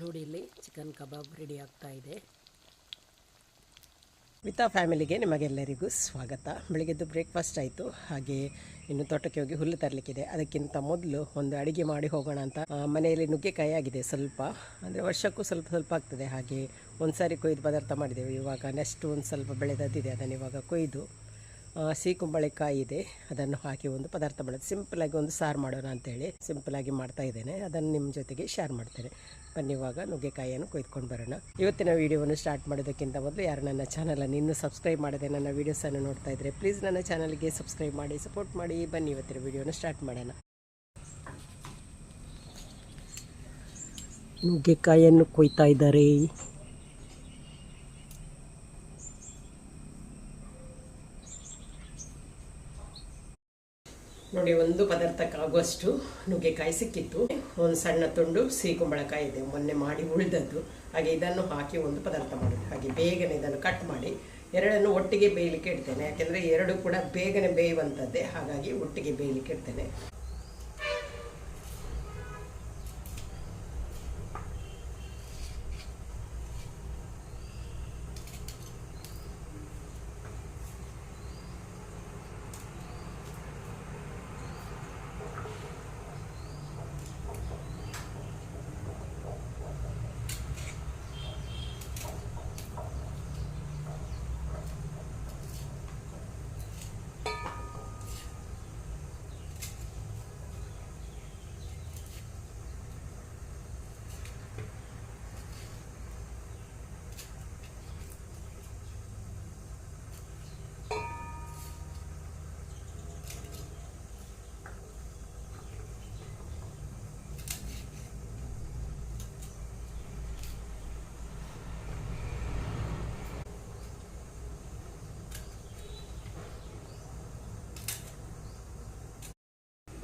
ನೋಡಿ ಇಲ್ಲಿ chicken kebab ready ಆಗ್ತಾ ಇದೆ. ಮಿತಾ ಫ್ಯಾಮಿಲಿಗೆ ನಿಮಗೆಲ್ಲರಿಗೂ ಸ್ವಾಗತ. ಬೆಳಿಗ್ಗೆದ್ದು ಬ್ರೇಕ್ಫಾಸ್ಟ್ ಆಯಿತು. ಹಾಗೆ ಇನ್ನು ತೋಟಕ್ಕೆ ಹೋಗಿ ಹುಲ್ಲು ತರಲಿಕ್ಕಿದೆ. ಅದಕ್ಕಿಂತ ಮೊದಲು ಒಂದು ಅಡುಗೆ ಮಾಡಿ ಹೋಗೋಣ ಅಂತ. ಮನೆಯಲ್ಲಿ ನುಗ್ಗೆಕಾಯಿ ಆಗಿದೆ ಸ್ವಲ್ಪ. ಅಂದರೆ ವರ್ಷಕ್ಕೂ ಸ್ವಲ್ಪ ಸ್ವಲ್ಪ ಆಗ್ತದೆ. ಹಾಗೆ ಒಂದು ಸಾರಿ ಕೊಯ್ದು ಪದಾರ್ಥ ಮಾಡಿದ್ದೇವೆ. ಇವಾಗ ನೆಕ್ಸ್ಟ್ ಒಂದು ಸ್ವಲ್ಪ ಬೆಳೆದದ್ದಿದೆ. ಅದನ್ನು ಇವಾಗ ಕೊಯ್ದು ಸಿಹಿ ಕುಂಬಳಕಾಯಿ ಇದೆ. ಅದನ್ನು ಹಾಕಿ ಒಂದು ಪದಾರ್ಥ ಮಾಡೋದು. ಸಿಂಪಲಾಗಿ ಒಂದು ಸಾರು ಮಾಡೋಣ ಅಂತೇಳಿ ಸಿಂಪಲಾಗಿ ಮಾಡ್ತಾ ಇದ್ದೇನೆ. ಅದನ್ನು ನಿಮ್ಮ ಜೊತೆಗೆ ಶೇರ್ ಮಾಡ್ತೇನೆ. ಬನ್ನಿ ಇವಾಗ ನುಗ್ಗೆಕಾಯಿಯನ್ನು ಕೊಯ್ದುಕೊಂಡು ಬರೋಣ. ಇವತ್ತಿನ ವಿಡಿಯೋವನ್ನು ಸ್ಟಾರ್ಟ್ ಮಾಡೋದಕ್ಕಿಂತ ಮೊದಲು ಯಾರು ನನ್ನ ಚಾನಲನ್ನು ಇನ್ನೂ ಸಬ್ಸ್ಕ್ರೈಬ್ ಮಾಡದೆ ನನ್ನ ವೀಡಿಯೋಸನ್ನು ನೋಡ್ತಾ ಇದ್ದರೆ ಪ್ಲೀಸ್ ನನ್ನ ಚಾನಲ್ಗೆ ಸಬ್ಸ್ಕ್ರೈಬ್ ಮಾಡಿ ಸಪೋರ್ಟ್ ಮಾಡಿ. ಬನ್ನಿ, ಇವತ್ತಿನ ವಿಡಿಯೋನ ಸ್ಟಾರ್ಟ್ ಮಾಡೋಣ. ನುಗ್ಗೆಕಾಯಿಯನ್ನು ಕೊಯ್ತಾ ಇದ್ದಾರೆ. ನೋಡಿ, ಒಂದು ಪದಾರ್ಥಕ್ಕಾಗುವಷ್ಟು ನುಗ್ಗೆಕಾಯಿ ಸಿಕ್ಕಿತ್ತು. ಒಂದು ಸಣ್ಣ ತುಂಡು ಸಿಹಿ ಕುಂಬಳಕಾಯಿ ಇದೆ. ಮೊನ್ನೆ ಮಾಡಿ ಉಳಿದದ್ದು. ಹಾಗೆ ಇದನ್ನು ಹಾಕಿ ಒಂದು ಪದಾರ್ಥ ಮಾಡೋದು. ಹಾಗೆ ಬೇಗನೆ ಇದನ್ನು ಕಟ್ ಮಾಡಿ ಎರಡನ್ನು ಒಟ್ಟಿಗೆ ಬೇಯಲಿಕ್ಕೆ ಇಡ್ತೇನೆ. ಯಾಕೆಂದರೆ ಎರಡು ಕೂಡ ಬೇಗನೆ ಬೇಯುವಂಥದ್ದೇ. ಹಾಗಾಗಿ ಒಟ್ಟಿಗೆ ಬೇಯಲಿಕ್ಕೆ ಇಡ್ತೇನೆ.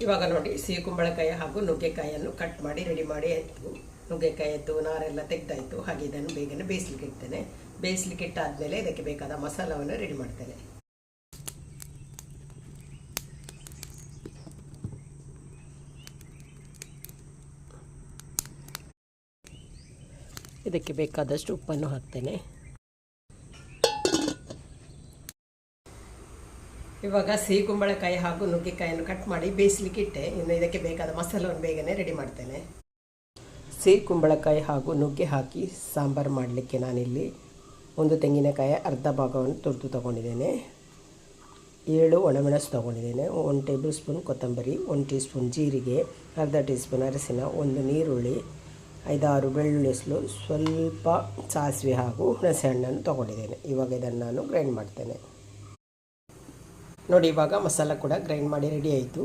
ಇವಾಗ ನೋಡಿ, ಸಿಹಿ ಕುಂಬಳಕಾಯಿ ಹಾಗೂ ನುಗ್ಗೆಕಾಯಿಯನ್ನು ಕಟ್ ಮಾಡಿ ರೆಡಿ ಮಾಡಿ ಆಯಿತು. ನುಗ್ಗೆಕಾಯದ್ದು ನಾರೆಲ್ಲ ತೆಗೆದಾಯಿತು. ಹಾಗೆ ಇದನ್ನು ಬೇಗನೆ ಬೇಯಿಸ್ಲಿಕ್ಕೆ ಇಡ್ತೇನೆ. ಬೇಯಿಸ್ಲಿಕ್ಕೆ ಇಟ್ಟಾದಮೇಲೆ ಇದಕ್ಕೆ ಬೇಕಾದ ಮಸಾಲವನ್ನು ರೆಡಿ ಮಾಡ್ತೇನೆ. ಇದಕ್ಕೆ ಬೇಕಾದಷ್ಟು ಉಪ್ಪನ್ನು ಹಾಕ್ತೇನೆ. ಇವಾಗ ಸಿಹಿ ಕುಂಬಳಕಾಯಿ ಹಾಗೂ ನುಗ್ಗೆಕಾಯಿಯನ್ನು ಕಟ್ ಮಾಡಿ ಬೇಯಿಸಲಿಕ್ಕೆ ಇಟ್ಟೆ. ಇನ್ನು ಇದಕ್ಕೆ ಬೇಕಾದ ಮಸಾಲವನ್ನು ಬೇಗನೆ ರೆಡಿ ಮಾಡ್ತೇನೆ. ಸಿಹಿ ಕುಂಬಳಕಾಯಿ ಹಾಗೂ ನುಗ್ಗೆ ಹಾಕಿ ಸಾಂಬಾರು ಮಾಡಲಿಕ್ಕೆ ನಾನಿಲ್ಲಿ ಒಂದು ತೆಂಗಿನಕಾಯಿ ಅರ್ಧ ಭಾಗವನ್ನು ತುರಿದು ತಗೊಂಡಿದ್ದೇನೆ. ಏಳು ಒಣಮೆಣಸು ತೊಗೊಂಡಿದ್ದೇನೆ. ಒಂದು ಟೇಬಲ್ ಸ್ಪೂನ್ ಕೊತ್ತಂಬರಿ, ಒಂದು ಟೀ ಸ್ಪೂನ್ ಜೀರಿಗೆ, ಅರ್ಧ ಟೀ ಸ್ಪೂನ್ ಅರಸಿನ ಒಂದು ನೀರುಳ್ಳಿ, ಐದಾರು ಬೆಳ್ಳುಳ್ಳಿಸ್ಲು ಸ್ವಲ್ಪ ಸಾಸಿವೆ ಹಾಗೂ ಹುಣಸೆ ಹಣ್ಣನ್ನು ತೊಗೊಂಡಿದ್ದೇನೆ. ಇವಾಗ ಇದನ್ನು ನಾನು ಗ್ರೈಂಡ್ ಮಾಡ್ತೇನೆ. ನೋಡಿ, ಇವಾಗ ಮಸಾಲ ಕೂಡ ಗ್ರೈಂಡ್ ಮಾಡಿ ರೆಡಿ ಆಯಿತು.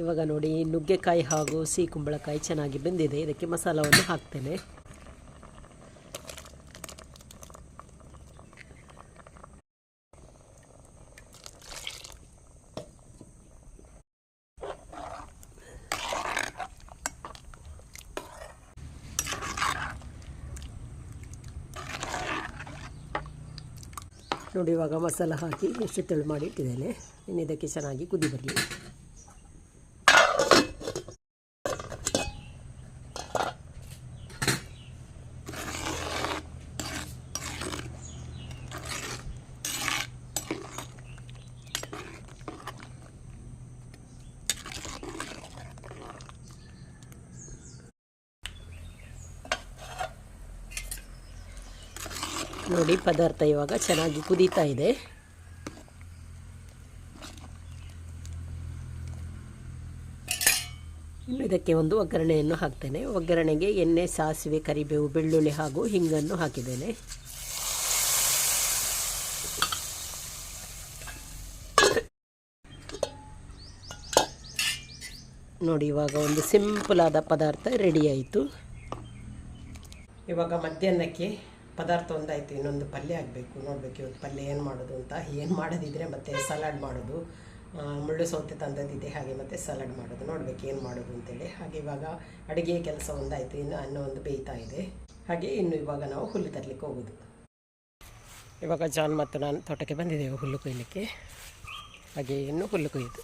ಇವಾಗ ನೋಡಿ, ನುಗ್ಗೆಕಾಯಿ ಹಾಗೂ ಸಿಹಿ ಕುಂಬಳಕಾಯಿ ಚೆನ್ನಾಗಿ ಬೆಂದಿದೆ. ಇದಕ್ಕೆ ಮಸಾಲವನ್ನು ಹಾಕ್ತೇನೆ. ನೋಡಿ ಇವಾಗ ಮಸಾಲ ಹಾಕಿ ಎಷ್ಟು ತೆಳು ಮಾಡಿ ಇಟ್ಟಿದ್ದೇನೆ. ಇನ್ನು ಇದಕ್ಕೆ ಚೆನ್ನಾಗಿ ಕುದಿ ಬರಲಿ. ನೋಡಿ, ಪದಾರ್ಥ ಇವಾಗ ಚೆನ್ನಾಗಿ ಕುದೀತಾ ಇದೆ. ಇದಕ್ಕೆ ಒಂದು ಒಗ್ಗರಣೆಯನ್ನು ಹಾಕ್ತೇನೆ. ಒಗ್ಗರಣೆಗೆ ಎಣ್ಣೆ, ಸಾಸಿವೆ, ಕರಿಬೇವು, ಬೆಳ್ಳುಳ್ಳಿ ಹಾಗೂ ಹಿಂಗನ್ನು ಹಾಕಿದ್ದೇನೆ. ನೋಡಿ, ಇವಾಗ ಒಂದು ಸಿಂಪಲ್ ಆದ ಪದಾರ್ಥ ರೆಡಿ ಆಯಿತು. ಇವಾಗ ಮಧ್ಯಾಹ್ನಕ್ಕೆ ಪದಾರ್ಥ ಒಂದಾಯಿತು, ಇನ್ನೊಂದು ಪಲ್ಯ ಆಗಬೇಕು, ನೋಡಬೇಕು ಇವತ್ತು ಪಲ್ಯ ಏನು ಮಾಡೋದು ಅಂತ. ಏನು ಮಾಡೋದಿದ್ರೆ ಮತ್ತೆ ಸಲಾಡ್ ಮಾಡೋದು. ಮುಳ್ಳು ಸೌತೆ ತಂದದ್ದಿದೆ, ಹಾಗೆ ಮತ್ತೆ ಸಲಾಡ್ ಮಾಡೋದು. ನೋಡಬೇಕು ಏನು ಮಾಡೋದು ಅಂತೇಳಿ. ಹಾಗೆ ಇವಾಗ ಅಡುಗೆ ಕೆಲಸ ಒಂದಾಯ್ತು, ಇನ್ನು ಅನ್ನ ಒಂದು ಬೇಯ್ತಾ ಇದೆ. ಹಾಗೆ ಇನ್ನು ಇವಾಗ ನಾವು ಹುಲ್ಲು ತರಲಿಕ್ಕೆ ಹೋಗೋದು. ಇವಾಗ ಜಾನ್ ಮತ್ತು ನಾನು ತೋಟಕ್ಕೆ ಬಂದಿದ್ದೇವೆ ಹುಲ್ಲು ಕೊಯ್ಯಲಿಕ್ಕೆ ಹಾಗೆ ಇನ್ನು ಹುಲ್ಲು ಕೊಯ್ದು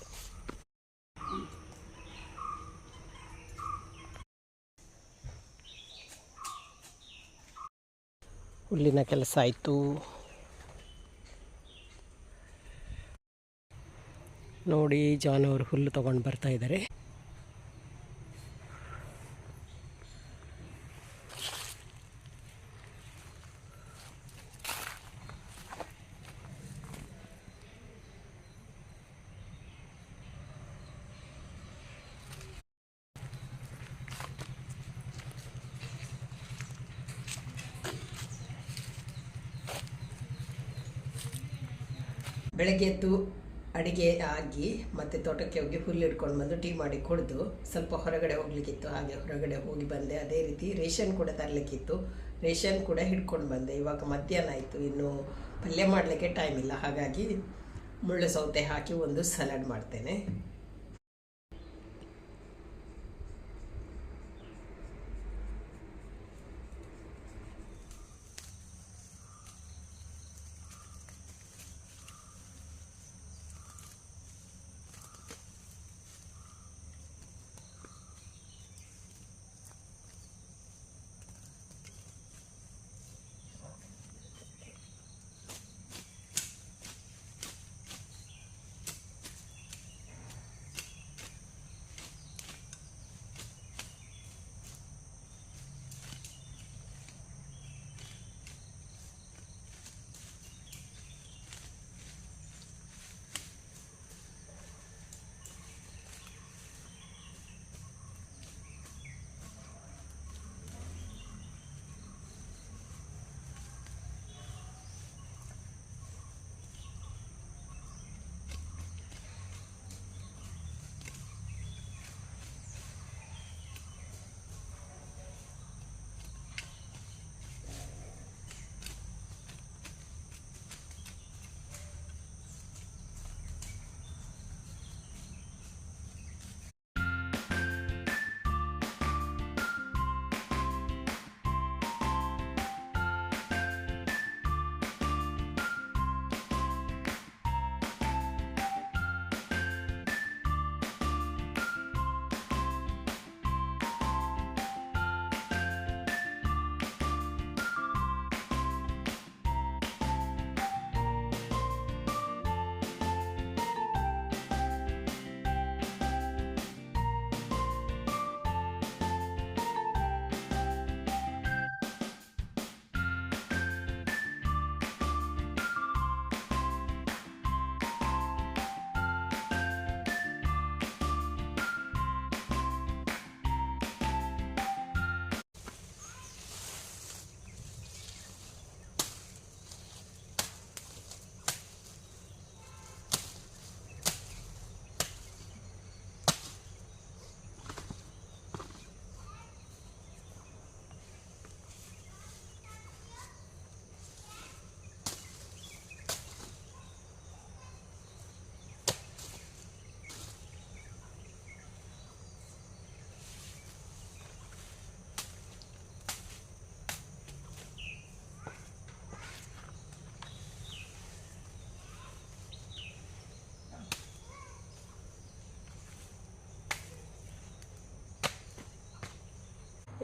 ಹುಲ್ಲಿನ ಕೆಲಸ ಆಯಿತು. ನೋಡಿ ಜಾನುವಾರು ಹುಲ್ಲು ತೊಗೊಂಡು ಬರ್ತಾ ಇದ್ದಾರೆ ಬೆಳಗ್ಗೆ ಎದ್ದು ಅಡಿಗೆ ಆಗಿ ಮತ್ತೆ ತೋಟಕ್ಕೆ ಹೋಗಿ ಹುಲ್ಲು ಹಿಡ್ಕೊಂಡು ಬಂದು ಟೀ ಮಾಡಿ ಕುಡಿದು ಸ್ವಲ್ಪ ಹೊರಗಡೆ ಹೋಗ್ಲಿಕ್ಕಿತ್ತು. ಹಾಗೆ ಹೊರಗಡೆ ಹೋಗಿ ಬಂದೆ. ಅದೇ ರೀತಿ ರೇಷನ್ ಕೂಡ ತರಲಿಕ್ಕಿತ್ತು. ರೇಷನ್ ಕೂಡ ಹಿಡ್ಕೊಂಡು ಬಂದೆ. ಇವಾಗ ಮಧ್ಯಾಹ್ನ ಆಯಿತು. ಇನ್ನು ಪಲ್ಯ ಮಾಡಲಿಕ್ಕೆ ಟೈಮ್ ಇಲ್ಲ. ಹಾಗಾಗಿ ಮುಳ್ಳು ಸೌತೆ ಹಾಕಿ ಒಂದು ಸಲಾಡ್ ಮಾಡ್ತೇನೆ.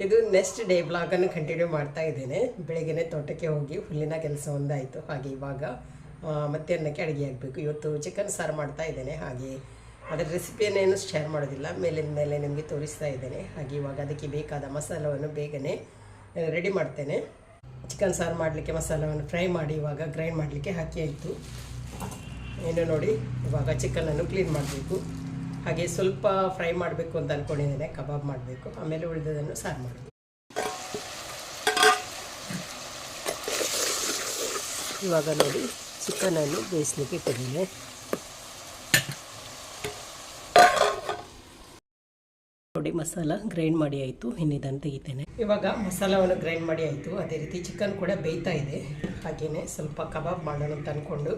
ಇದು ನೆಕ್ಸ್ಟ್ ಡೇ ಬ್ಲಾಗನ್ನು ಕಂಟಿನ್ಯೂ ಮಾಡ್ತಾ ಇದ್ದೇನೆ. ಬೆಳಿಗ್ಗೆ ತೋಟಕ್ಕೆ ಹೋಗಿ ಹುಲ್ಲಿನ ಕೆಲಸ ಒಂದಾಯಿತು. ಹಾಗೆ ಇವಾಗ ಮತ್ತೆ ಮಧ್ಯಾಹ್ನಕ್ಕೆ ಅಡುಗೆ ಆಗಬೇಕು. ಇವತ್ತು ಚಿಕನ್ ಸಾರು ಮಾಡ್ತಾ ಇದ್ದೇನೆ. ಹಾಗೆ ಅದರ ರೆಸಿಪಿಯನ್ನೇನು ಶೇರ್ ಮಾಡೋದಿಲ್ಲ. ಮೇಲಿನ ಮೇಲೆ ನಿಮಗೆ ತೋರಿಸ್ತಾ ಇದ್ದೇನೆ. ಹಾಗೆ ಇವಾಗ ಅದಕ್ಕೆ ಬೇಕಾದ ಮಸಾಲವನ್ನು ಬೇಗನೆ ರೆಡಿ ಮಾಡ್ತೇನೆ. ಚಿಕನ್ ಸಾರು ಮಾಡಲಿಕ್ಕೆ ಮಸಾಲವನ್ನು ಫ್ರೈ ಮಾಡಿ ಇವಾಗ ಗ್ರೈಂಡ್ ಮಾಡಲಿಕ್ಕೆ ಹಾಕಿ ಆಯಿತು. ಏನು ನೋಡಿ, ಇವಾಗ ಚಿಕನನ್ನು ಕ್ಲೀನ್ ಮಾಡಬೇಕು. ಹಾಗೆ ಸ್ವಲ್ಪ ಫ್ರೈ ಮಾಡಬೇಕು ಅಂತ ಅಂದ್ಕೊಂಡಿದ್ದೇನೆ ಕಬಾಬ್ ಮಾಡಬೇಕು. ಆಮೇಲೆ ಉಳಿದದನ್ನು ಸಾರು ಮಾಡಬೇಕು ಇವಾಗ ನೋಡಿ ಚಿಕನನ್ನು ಬೇಯಿಸ್ಲಿಕ್ಕೆ ಇಟ್ಟಿದ್ದೇನೆ. ನೋಡಿ ಮಸಾಲ ಗ್ರೈಂಡ್ ಮಾಡಿ ಆಯಿತು, ಇನ್ನಿದನ್ನು ತೆಗಿತೇನೆ. ಇವಾಗ ಮಸಾಲವನ್ನು ಗ್ರೈಂಡ್ ಮಾಡಿ ಆಯಿತು. ಅದೇ ರೀತಿ ಚಿಕನ್ ಕೂಡ ಬೇಯ್ತಾ ಇದೆ. ಹಾಗೆಯೇ ಸ್ವಲ್ಪ ಕಬಾಬ್ ಮಾಡೋಣ ಅಂತ ಅಂದ್ಕೊಂಡು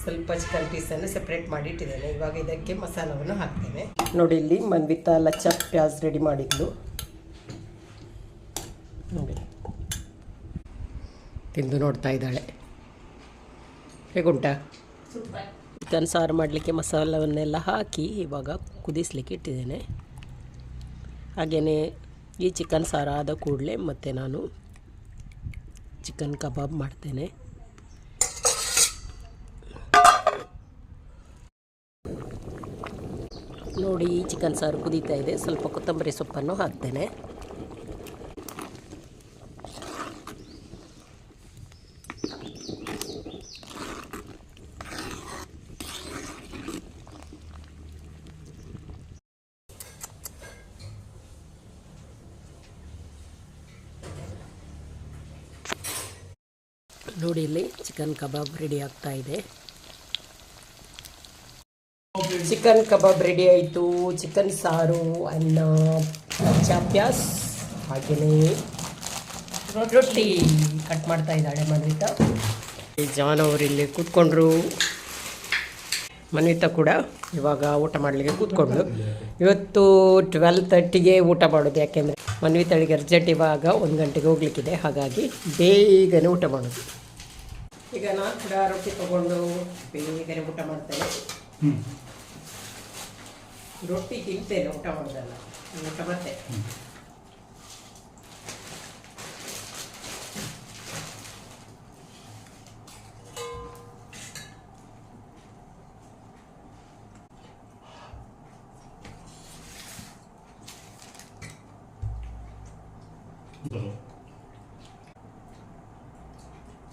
ಸ್ವಲ್ಪ ಚಿಕನ್ ಪೀಸನ್ನು ಸೆಪ್ರೇಟ್ ಮಾಡಿ ಇಟ್ಟಿದ್ದೇನೆ ಇವಾಗ ಇದಕ್ಕೆ ಮಸಾಲವನ್ನು ಹಾಕ್ತೇನೆ. ನೋಡಿ ಇಲ್ಲಿ ಮನ್ವಿತಾ ಲಚ್ಚ ಪ್ಯಾಸ್ ರೆಡಿ ಮಾಡಿದ್ಲು ನೋಡಿ. ತಿಂದು ನೋಡ್ತಾ ಇದ್ದಾಳೆ. ಹೇಗುಂಟಾ? ಚಿಕನ್ ಸಾರು ಮಾಡಲಿಕ್ಕೆ ಮಸಾಲವನ್ನೆಲ್ಲ ಹಾಕಿ ಇವಾಗ ಕುದಿಸ್ಲಿಕ್ಕೆ ಇಟ್ಟಿದ್ದೇನೆ. ಹಾಗೆಯೇ ಈ ಚಿಕನ್ ಸಾರು ಆದ ಕೂಡಲೇ ಮತ್ತೆ ನಾನು ಚಿಕನ್ ಕಬಾಬ್ ಮಾಡ್ತೇನೆ. ನೋಡಿ ಚಿಕನ್ ಸಾರು ಕುದೀತಾ ಇದೆ. ಸ್ವಲ್ಪ ಕೊತ್ತಂಬರಿ ಸೊಪ್ಪನ್ನು ಹಾಕ್ತೇನೆ. ನೋಡಿ ಇಲ್ಲಿ ಚಿಕನ್ ಕಬಾಬ್ ರೆಡಿ ಆಗ್ತಾ ಇದೆ. ಚಿಕನ್ ಕಬಾಬ್ ರೆಡಿ ಆಯಿತು. ಚಿಕನ್ ಸಾರು, ಅನ್ನ ಚಾಪ್ಯಾಸ್ ಹಾಗೆಯೇ ರೊಟ್ಟಿ ಕಟ್ ಮಾಡ್ತಾ ಇದ್ದಾಳೆ ಮನ್ವಿತಾ. ಈ ಜಾನ್ ಅವರು ಇಲ್ಲಿ ಕೂತ್ಕೊಂಡ್ರು. ಮನ್ವಿತಾ ಕೂಡ ಇವಾಗ ಊಟ ಮಾಡಲಿಕ್ಕೆ ಕೂತ್ಕೊಂಡ್ರು ಇವತ್ತು ಟ್ವೆಲ್ ತರ್ಟಿಗೆ ಊಟ ಮಾಡೋದು ಯಾಕೆಂದರೆ ಮನ್ವಿತಾಳಿಗೆ ಅರ್ಜೆಂಟ್ ಇವಾಗ ಒಂದು ಗಂಟೆಗೆ ಹೋಗ್ಲಿಕ್ಕಿದೆ. ಹಾಗಾಗಿ ಬೇಗನೆ ಊಟ ಮಾಡೋದು. ಈಗ ನಾನು ಕೂಡ ರೊಟ್ಟಿ ತಗೊಂಡು ಬೇಗನೆ ಊಟ ಮಾಡ್ತೇನೆ. ರೊಟ್ಟಿ ತಿಂತೇನೆ ಊಟ ಮಾಡೋದಲ್ಲ. ಊಟ ಮತ್ತೆ.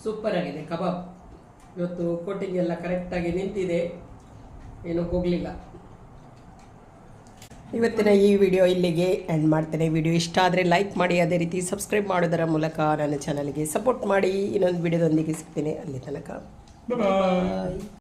ಸೂಪರ್ ಆಗಿದೆ, ಕಬಾಬ್. ಇವತ್ತು ಕೋಟಿಂಗ್ ಎಲ್ಲ ಕರೆಕ್ಟಾಗಿ ನಿಂತಿದೆ. ಏನೂ ಹೋಗಲಿಲ್ಲ ಇವತ್ತಿನ ಈ ವಿಡಿಯೋ ಇಲ್ಲಿಗೆ ಎಂಡ್ ಮಾಡ್ತೇನೆ. ವಿಡಿಯೋ ಇಷ್ಟ ಆದರೆ ಲೈಕ್ ಮಾಡಿ, ಅದೇ ರೀತಿ ಸಬ್ಸ್ಕ್ರೈಬ್ ಮಾಡೋದರ ಮೂಲಕ ನನ್ನ ಚಾನಲ್ಗೆ ಸಪೋರ್ಟ್ ಮಾಡಿ. ಇನ್ನೊಂದು ವಿಡಿಯೋದೊಂದಿಗೆ ಸಿಗ್ತೇನೆ. ಅಲ್ಲಿ ತನಕ. ಬಾಯ್.